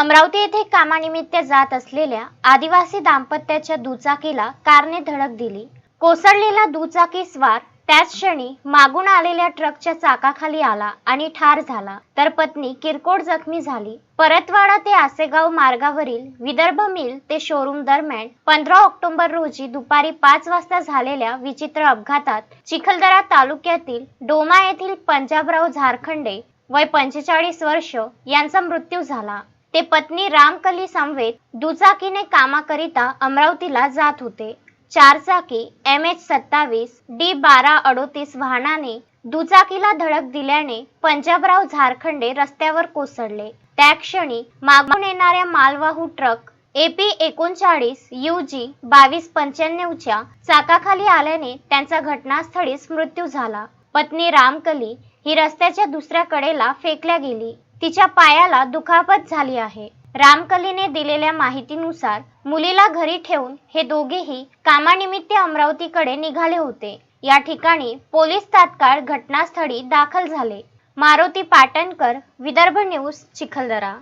अमरावती येथे कामानिमित्त जात असलेल्या आदिवासी दाम्पत्याच्या दुचाकीला कारने धडक दिली. कोसळलेला दुचाकी स्वार त्याच क्षणी मागून आलेल्या ट्रकच्या चाकाखाली आला आणि ठार झाला. तर पत्नी किरकोळ जखमी झाली. परतवाडा ते आसेगाव मार्गावरील विदर्भ मिल ते शोरूम दरम्यान पंधरा ऑक्टोबर रोजी दुपारी पाच वाजता झालेल्या विचित्र अपघातात चिखलदरा तालुक्यातील डोमा येथील पंजाबराव झारखंडे वय पंचेचाळीस वर्ष यांचा मृत्यू झाला. ते पत्नी रामकली समवेत दुचाकीने कामाकरिता अमरावतीला जात होते. चारचाकी एम एच सत्तावीस डी बारा अडोतीस वाहनाने दुचाकीला धडक दिल्याने पंजाबराव झारखंडे रस्त्यावर कोसळले. त्या क्षणी मागून येणाऱ्या मालवाहू ट्रक एपी एकोणचाळीस यू जी बावीस पंच्याण्णवच्या चाकाखाली आल्याने त्यांचा घटनास्थळीच मृत्यू झाला. पत्नी रामकली ही रस्त्याच्या दुसऱ्या कडेला फेकल्या गेली. तिच्या पायाला दुखापत झाली आहे. रामकलीने दिलेल्या माहितीनुसार मुलीला घरी ठेवून हे दोघेही कामानिमित्त अमरावतीकडे निघाले होते. या ठिकाणी पोलीस तात्काळ घटनास्थळी दाखल झाले. मारुती पाटणकर विदर्भ न्यूज चिखलदरा.